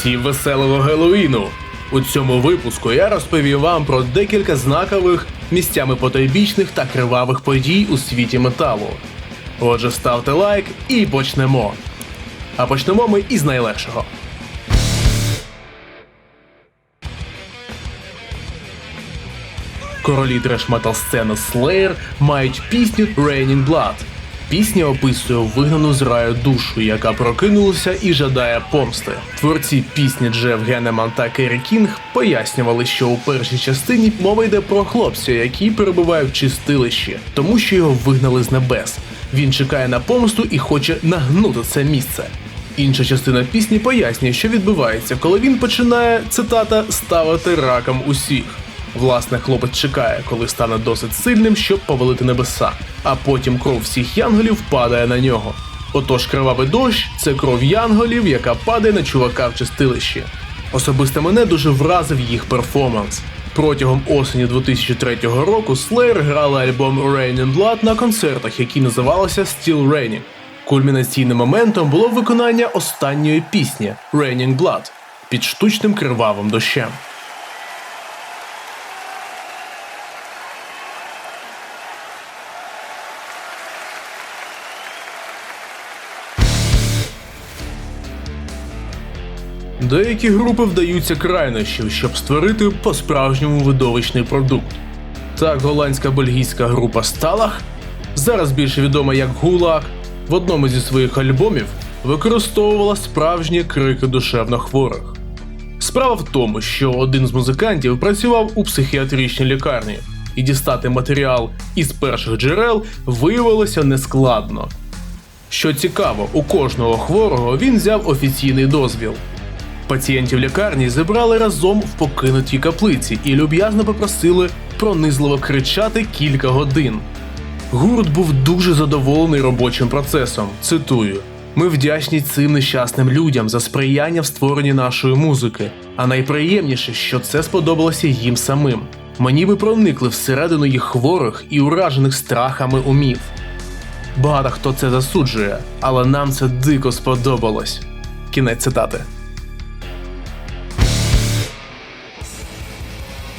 Всім веселого Геловіну! У цьому випуску я розповім вам про декілька знакових, місцями потойбічних та кривавих подій у світі металу. Отже, ставте лайк і почнемо. А почнемо ми із найлегшого. Королі треш-метал сцени Slayer мають пісню Raining Blood. Пісня описує вигнану з раю душу, яка прокинулася і жадає помсти. Творці пісні Джеф Генеман та Керрі Кінг пояснювали, що у першій частині мова йде про хлопця, який перебуває в чистилищі, тому що його вигнали з небес. Він чекає на помсту і хоче нагнути це місце. Інша частина пісні пояснює, що відбувається, коли він починає цитата ставити раком усіх. Власне, хлопець чекає, коли стане досить сильним, щоб повалити небеса, а потім кров всіх янголів падає на нього. Отож, кривавий дощ це кров янголів, яка падає на чувака в чистилищі. Особисто мене дуже вразив їх перформанс. Протягом осені 2003 року Slayer грали альбом Rain and Blood на концертах, які називалися Still Raining. Кульмінаційним моментом було виконання останньої пісні Raining Blood під штучним кривавим дощем. Деякі групи вдаються крайнощів, щоб створити по-справжньому видовищний продукт. Так, голландська бельгійська група Сталах, зараз більше відома як Гулак, в одному зі своїх альбомів використовувала справжні крики душевно хворих. Справа в тому, що один з музикантів працював у психіатричній лікарні, і дістати матеріал із перших джерел виявилося нескладно. Що цікаво, у кожного хворого він взяв офіційний дозвіл. Пацієнтів лікарні зібрали разом в покинутій каплиці і люб'язно попросили пронизливо кричати кілька годин. Гурт був дуже задоволений робочим процесом. Цитую: ми вдячні цим нещасним людям за сприяння в створенні нашої музики. А найприємніше, що це сподобалося їм самим. Мені би проникли всередину їх хворих і уражених страхами умів. Багато хто це засуджує, але нам це дико сподобалось. Кінець цитати.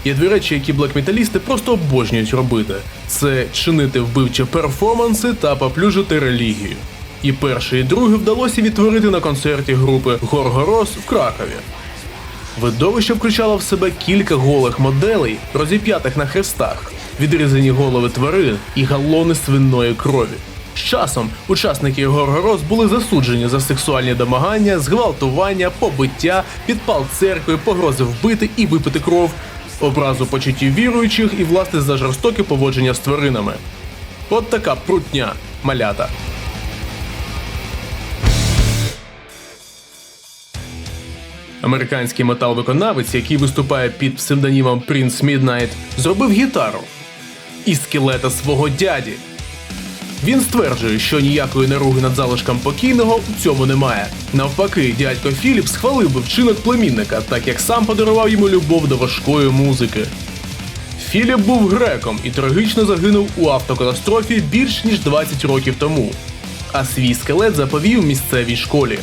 Є дві речі, які блек-металісти просто обожнюють робити: це чинити вбивчі перформанси та поплюжити релігію. І перше, і друге вдалося відтворити на концерті групи Горгорос в Кракові. Видовище включало в себе кілька голих моделей, розіп'ятих на хрестах, відрізані голови тварин і галони свиної крові. З часом учасники Горгорос були засуджені за сексуальні домагання, зґвалтування, побиття, підпал церкви, погрози вбити і випити кров, образу почуттів віруючих і власне за жорстоке поводження з тваринами. От така прутня малята. Американський метал-виконавець, який виступає під псевдонімом Prince Midnight, зробив гітару із скелета свого дяді. Він стверджує, що ніякої наруги над залишком покійного у цьому немає. Навпаки, дядько Філіп схвалив би вчинок племінника, так як сам подарував йому любов до важкої музики. Філіп був греком і трагічно загинув у автокатастрофі більш ніж 20 років тому, а свій скелет заповів місцевій школі.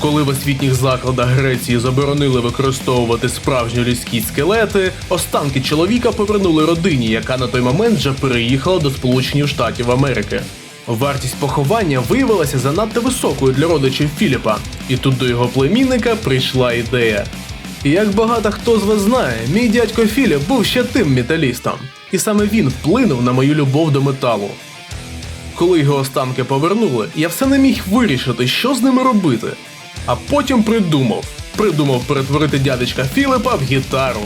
Коли в освітніх закладах Греції заборонили використовувати справжні людські скелети, останки чоловіка повернули родині, яка на той момент вже переїхала до Сполучених Штатів Америки. Вартість поховання виявилася занадто високою для родичів Філіпа, і тут до його племінника прийшла ідея. Як багато хто з вас знає, мій дядько Філіп був ще тим металістом, і саме він вплинув на мою любов до металу. Коли його останки повернули, я все не міг вирішити, що з ними робити. А потім придумав. Придумав перетворити дядечка Філипа в гітару.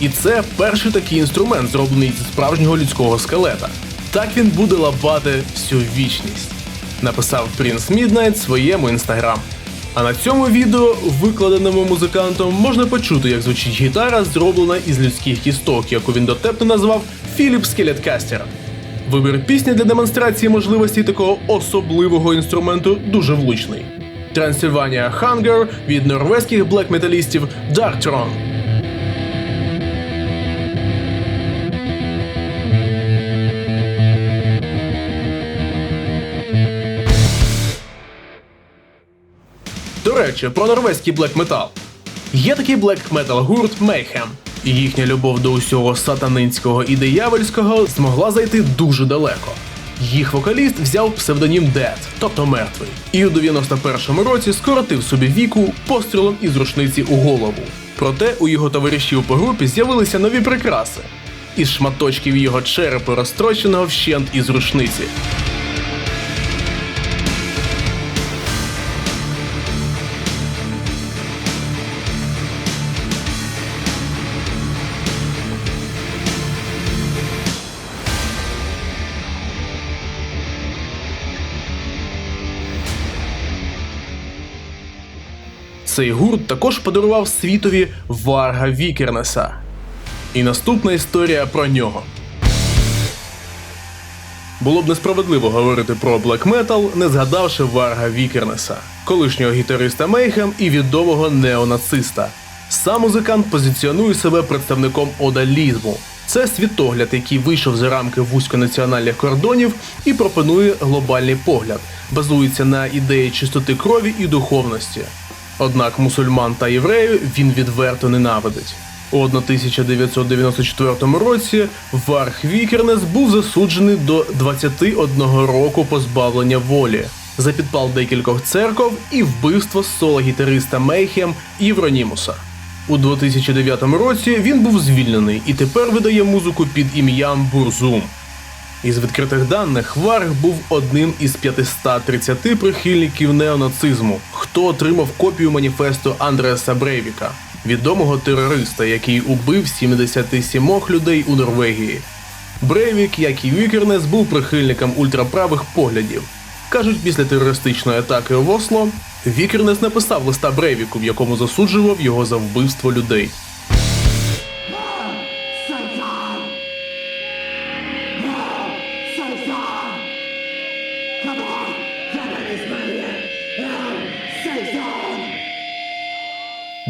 І це перший такий інструмент, зроблений зі справжнього людського скелета. Так він буде лапати всю вічність. Написав Принц Міднайт своєму інстаграм. А на цьому відео, викладеному музикантом, можна почути, як звучить гітара, зроблена із людських кісток, яку він дотепно назвав Філіп Скелеткастер. Вибір пісні для демонстрації можливості такого особливого інструменту дуже влучний. Transylvania Hunger від норвезьких блек-металістів Darktron. До речі, про норвезький блек метал. Є такий блек метал гурт Mayhem. І їхня любов до усього сатанинського і диявольського змогла зайти дуже далеко. Їх вокаліст взяв псевдонім Дед, тобто мертвий, і у 91-му році скоротив собі віку пострілом із рушниці у голову. Проте у його товаришів по групі з'явилися нові прикраси із шматочків його черепу, розтрощеного вщент із рушниці. Цей гурт також подарував світові Варга Вікернеса. І наступна історія про нього. Було б несправедливо говорити про блек метал, не згадавши Варга Вікернеса, колишнього гітариста Мейхем і відомого неонациста. Сам музикант позиціонує себе представником одалізму. Це світогляд, який вийшов за рамки вузьконаціональних кордонів і пропонує глобальний погляд, базується на ідеї чистоти крові і духовності. Однак мусульман та євреїв він відверто ненавидить. У 1994 році Варх Вікернес був засуджений до 21 року позбавлення волі за підпал декількох церков і вбивство соло-гітариста Мейхем Євронімуса. У 2009 році він був звільнений і тепер видає музику під ім'ям Бурзум. Із відкритих даних Варг був одним із 530 прихильників неонацизму, хто отримав копію маніфесту Андреаса Брейвіка, відомого терориста, який убив 77 людей у Норвегії. Брейвік, як і Вікернес, був прихильником ультраправих поглядів. Кажуть, після терористичної атаки в Осло Вікернес написав листа Брейвіку, в якому засуджував його за вбивство людей.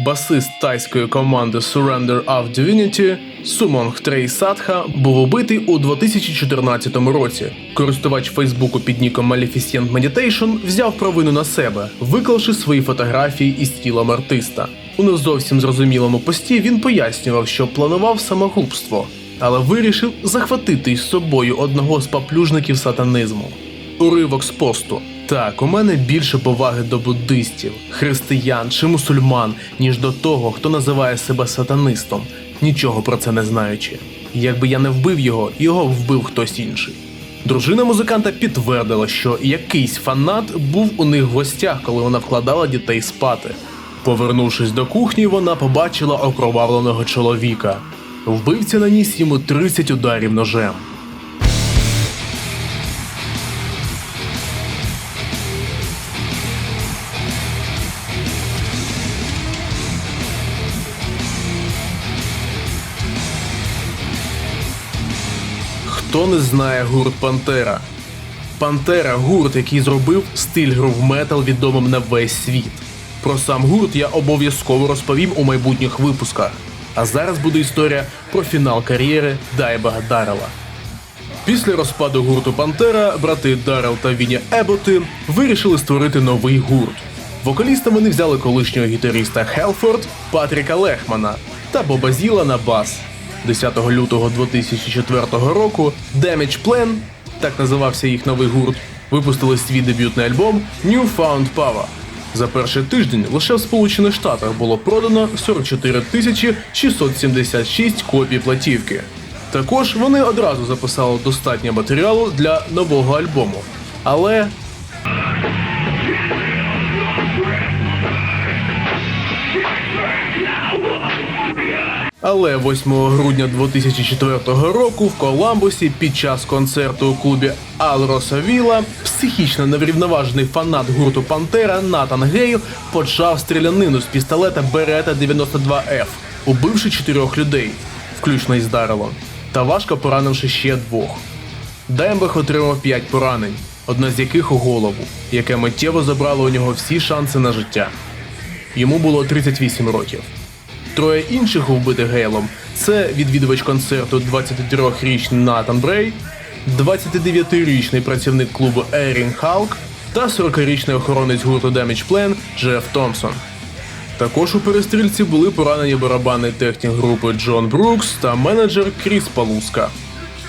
Басист тайської команди Surrender of Divinity Сумонг Трей Садха був убитий у 2014 році. Користувач Фейсбуку під ніком Maleficent Meditation взяв провину на себе, виклавши свої фотографії із тілом артиста. У не зовсім зрозумілому пості він пояснював, що планував самогубство, але вирішив захватити із собою одного з поплюжників сатанизму. Уривок з посту. Так, у мене більше поваги до буддистів, християн чи мусульман, ніж до того, хто називає себе сатанистом, нічого про це не знаючи. Якби я не вбив його, його вбив хтось інший. Дружина музиканта підтвердила, що якийсь фанат був у них в гостях, коли вона вкладала дітей спати. Повернувшись до кухні, вона побачила окровавленого чоловіка. Вбивця наніс йому 30 ударів ножем. Не знає гурт Пантера? Пантера гурт, який зробив стиль грув метал відомим на весь світ. Про сам гурт я обов'язково розповім у майбутніх випусках. А зараз буде історія про фінал кар'єри Дайбага Даррела. Після розпаду гурту Пантера брати Даррел та Віні Еботи вирішили створити новий гурт. Вокалістами вони взяли колишнього гітариста Хелфорд, Патріка Лехмана та Боба Зіла на бас. 10 лютого 2004 року Damage Plan, так називався їх новий гурт, випустили свій дебютний альбом New Found Power. За перший тиждень лише в Сполучених Штатах було продано 44 тисячі 676 копій платівки. Також вони одразу записали достатньо матеріалу для нового альбому. Але Але 8 грудня 2004 року в Коламбусі під час концерту у клубі Алроса Віла психічно неврівноважений фанат гурту Пантера Натан Гейл почав стрілянину з пістолета Берета 92F, убивши чотирьох людей, включно із Дарелом, та важко поранивши ще двох. Даймбах отримав 5 поранень, одна з яких у голову, яке миттєво забрало у нього всі шанси на життя. Йому було 38 років. Троє інших вбитих Гейлом це відвідувач концерту 23-річний Натан Брей, 29-річний працівник клубу Ерінг Халк та 40-річний охоронець гурту Damage Plan Джеф Томпсон. Також у перестрільці були поранені барабанний технік групи Джон Брукс та менеджер Кріс Палуска.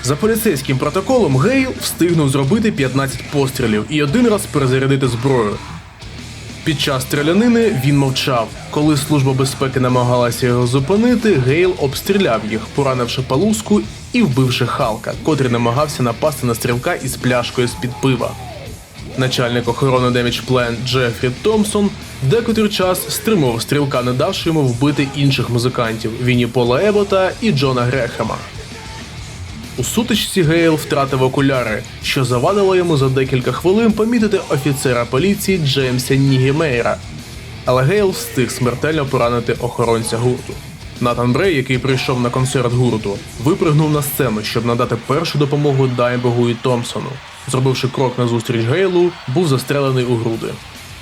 За поліцейським протоколом Гейл встигнув зробити 15 пострілів і один раз перезарядити зброю. Під час стрілянини він мовчав. Коли служба безпеки намагалася його зупинити, Гейл обстріляв їх, поранивши палуску і вбивши Халка, котрий намагався напасти на стрілка із пляшкою з-під пива. Начальник охорони Damage Plan Джефрі Томпсон декотрий час стримував стрілка, не давши йому вбити інших музикантів Вінні Пола Ебота і Джона Грехема. У сутичці Гейл втратив окуляри, що завадило йому за декілька хвилин помітити офіцера поліції Джеймса Нігімейра. Але Гейл встиг смертельно поранити охоронця гурту. Натан Брей, який прийшов на концерт гурту, випригнув на сцену, щоб надати першу допомогу Даймбогу і Томпсону. Зробивши крок назустріч Гейлу, був застрелений у груди.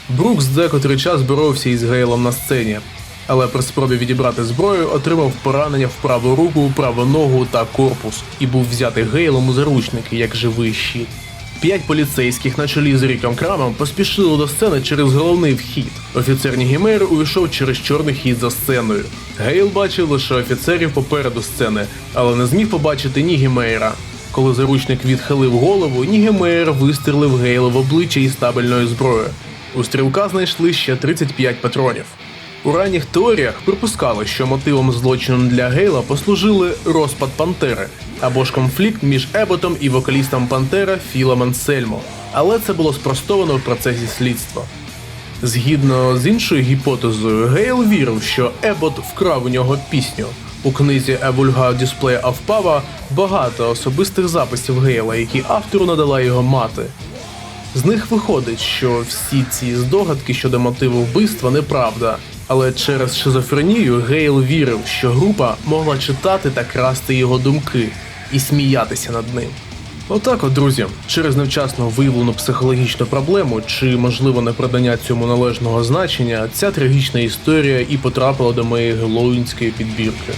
Брукс декотрий час боровся із Гейлом на сцені, але при спробі відібрати зброю отримав поранення в праву руку, праву ногу та корпус і був взятий Гейлом у заручники як живий щит. П'ять поліцейських на чолі з Ріком Крамом поспішили до сцени через головний вхід. Офіцер Нігімейр увійшов через чорний хід за сценою. Гейл бачив лише офіцерів попереду сцени, але не зміг побачити Нігімейра. Коли заручник відхилив голову, Нігемейр вистрелив Гейла в обличчя із табельною зброєю. У стрілка знайшли ще 35 патронів. У ранніх теоріях припускали, що мотивом злочину для Гейла послужили розпад Пантери або ж конфлікт між Еботом і вокалістом Пантера Філом Ансельмо, але це було спростовано в процесі слідства. Згідно з іншою гіпотезою, Гейл вірив, що Ебот вкрав у нього пісню. У книзі A Vulgar Display of Power багато особистих записів Гейла, які автору надала його мати. З них виходить, що всі ці здогадки щодо мотиву вбивства неправда. Але через шизофренію Гейл вірив, що група могла читати та красти його думки і сміятися над ним. Отак, от, друзі, через невчасно виявлену психологічну проблему чи можливо непридання цьому належного значення, ця трагічна історія і потрапила до моєї геловінської підбірки.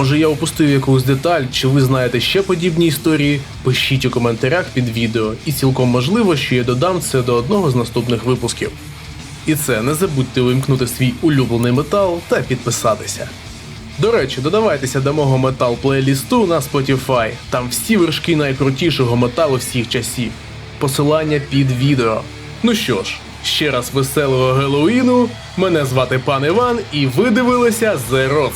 Може я упустив якусь деталь, чи ви знаєте ще подібні історії? Пишіть у коментарях під відео, і цілком можливо, що я додам це до одного з наступних випусків. І це не забудьте увімкнути свій улюблений метал та підписатися. До речі, додавайтеся до мого метал плейлісту на Spotify. Там всі вершки найкрутішого металу всіх часів. Посилання під відео. Ну що ж, ще раз веселого Геловіну. Мене звати пан Іван, і ви дивилися The Rock.